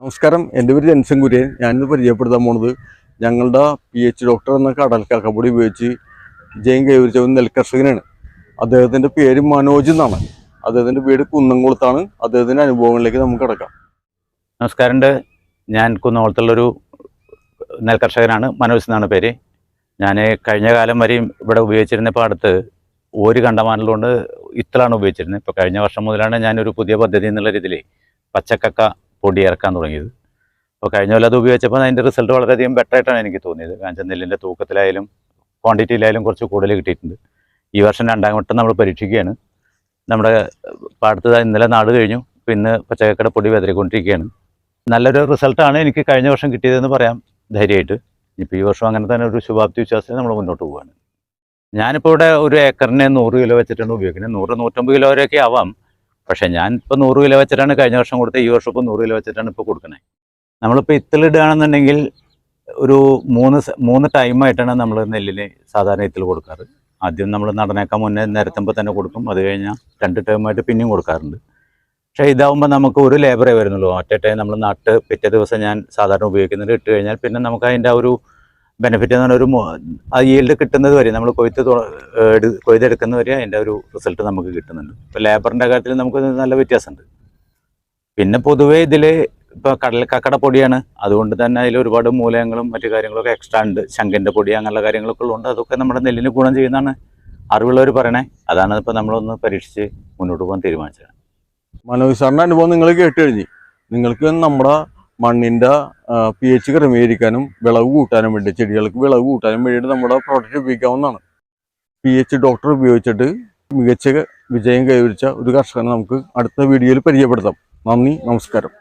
നമസ്കാരം. എന്റെ പേര് ജൻസൻ കുര്യൻ. ഞാനിന്ന് പരിചയപ്പെടുത്താൻ പോണത് ഞങ്ങളുടെ പി എച്ച് ഡോക്ടർ എന്ന കടൽ കാക്കപ്പൊടി ഉപയോഗിച്ച് ജയം കൈവരിച്ച ഒരു നെൽകർഷകനാണ്. അദ്ദേഹത്തിന്റെ പേര് മനോജ് എന്നാണ്. അദ്ദേഹത്തിന്റെ വീട് കുന്നംകുളത്താണ്. അദ്ദേഹത്തിന്റെ അനുഭവങ്ങളിലേക്ക് നമുക്ക് കിടക്കാം. നമസ്കാരം ഞാൻ കുന്നംകുളത്തുള്ളൊരു നെൽകർഷകനാണ്. മനോജ് എന്നാണ് പേര്. ഞാൻ കഴിഞ്ഞ കാലം വരെയും ഇവിടെ ഉപയോഗിച്ചിരുന്ന പാടത്ത് ഒരു കണ്ടമാനലുകൊണ്ട് ഇത്തളാണ് ഉപയോഗിച്ചിരുന്നത്. ഇപ്പോൾ കഴിഞ്ഞ വർഷം മുതലാണ് ഞാനൊരു പുതിയ പദ്ധതി എന്നുള്ള രീതിയിൽ പച്ചക്കക്ക പൊടി ഇറക്കാൻ തുടങ്ങിയത്. അപ്പോൾ കഴിഞ്ഞ കൊല്ലം അത് ഉപയോഗിച്ചപ്പോൾ അതിന്റെ റിസൾട്ട് വളരെയധികം ബെറ്റർ ആയിട്ടാണ് എനിക്ക് തോന്നിയത്. കാരണം നെല്ലിന്റെ തൂക്കത്തിലായാലും ക്വാണ്ടിറ്റിയിലായാലും കുറച്ച് കൂടുതൽ കിട്ടിയിട്ടുണ്ട്. ഈ വർഷം രണ്ടാം വട്ടം നമ്മൾ പരീക്ഷിക്കുകയാണ്. നമ്മുടെ പാടത്ത് ഇന്നലെ നാട് കഴിഞ്ഞു. ഇപ്പോൾ ഇന്ന് പച്ചക്കക്കയുടെ പൊടി വെതറിക്കൊണ്ടിരിക്കുകയാണ്. നല്ലൊരു റിസൾട്ടാണ് എനിക്ക് കഴിഞ്ഞ വർഷം കിട്ടിയതെന്ന് പറയാം ധൈര്യമായിട്ട്. ഇപ്പോൾ ഈ വർഷം അങ്ങനെ തന്നെ ഒരു ശുഭാപ്തി വിശ്വാസത്തിൽ നമ്മൾ മുന്നോട്ട് പോവുകയാണ് ഞാനിപ്പോൾ ഇവിടെ ഒരു ഏക്കറിനെ നൂറ് കിലോ വെച്ചിട്ടാണ് ഉപയോഗിക്കുന്നത്. നൂറ് നൂറ്റമ്പത് കിലോ വരെയൊക്കെ ആവാം. പക്ഷേ ഞാൻ ഇപ്പോൾ നൂറ് കിലോ വെച്ചിട്ടാണ് കഴിഞ്ഞ വർഷം കൊടുത്തത് ഈ വർഷം ഇപ്പോൾ നൂറ് കിലോ വെച്ചിട്ടാണ് ഇപ്പോൾ കൊടുക്കുന്നത് നമ്മളിപ്പോൾ ഇത്തിലിടുകയാണെന്നുണ്ടെങ്കിൽ ഒരു മൂന്ന് മൂന്ന് ടൈമായിട്ടാണ് നമ്മൾ നെല്ലിന് സാധാരണ ഇത്തിൽ കൊടുക്കാറ്. ആദ്യം നമ്മൾ നടനേക്കാൻ മുന്നേ നിരത്തുമ്പോൾ തന്നെ കൊടുക്കും. അത് കഴിഞ്ഞാൽ രണ്ട് ടൈമായിട്ട് പിന്നെയും കൊടുക്കാറുണ്ട്. പക്ഷേ ഇതാവുമ്പോൾ നമുക്ക് ഒരു ലേബറേ വരുന്നുള്ളൂ. ഒറ്റ ടൈം നമ്മൾ നട്ട് പിറ്റേ ദിവസം ഞാൻ സാധാരണ ഉപയോഗിക്കുന്നത് ഇട്ട് കഴിഞ്ഞാൽ പിന്നെ നമുക്ക് അതിന്റെ ആ ഒരു ബെനിഫിറ്റ് എന്ന് പറഞ്ഞാൽ ഒരു ആ ഈൽഡ് കിട്ടുന്നത് വരെ നമ്മൾ കൊയ്ത്ത് കൊയ്തെടുക്കുന്നത് കൊയ്തെടുക്കുന്ന വരെ അതിന്റെ ഒരു റിസൾട്ട് നമുക്ക് കിട്ടുന്നുണ്ട്. ഇപ്പോൾ ലേബറിന്റെ കാര്യത്തിൽ നമുക്ക് നല്ല വ്യത്യാസമുണ്ട്. പിന്നെ പൊതുവേ ഇതിൽ ഇപ്പോൾ കടൽ കക്കട പൊടിയാണ്. അതുകൊണ്ട് തന്നെ അതിൽ ഒരുപാട് മൂലകങ്ങളും മറ്റു കാര്യങ്ങളൊക്കെ എക്സ്ട്രാ ഉണ്ട്. ശങ്കിന്റെ പൊടി അങ്ങനെയുള്ള കാര്യങ്ങളൊക്കെ ഉള്ളതുകൊണ്ട് അതൊക്കെ നമ്മുടെ നെല്ലിന് ഗുണം ചെയ്യുന്നതാണ്. അറിവുള്ളവർ പറയണേ. അതാണ് ഇപ്പോൾ നമ്മളൊന്ന് പരീക്ഷിച്ച് മുന്നോട്ട് പോകാൻ തീരുമാനിച്ചത്. മനോജ് സാറിന്റെ അനുഭവം നിങ്ങൾ കേട്ട് കഴിഞ്ഞ്. നിങ്ങൾക്ക് നമ്മുടെ മണ്ണിന്റെ പി എച്ച് ക്രമീകരിക്കാനും വിളവ് കൂട്ടാനും വേണ്ടി ചെടികൾക്ക് വിളവ് കൂട്ടാനും വേണ്ടിയിട്ട് നമ്മുടെ പ്രോഡക്റ്റ് ഉപയോഗിക്കാവുന്നതാണ്. പി എച്ച് ഡോക്ടർ ഉപയോഗിച്ചിട്ട് മികച്ച വിജയം കൈവരിച്ച ഒരു കർഷകനെ നമുക്ക് അടുത്ത വീഡിയോയിൽ പരിചയപ്പെടുത്താം. നന്ദി നമസ്കാരം.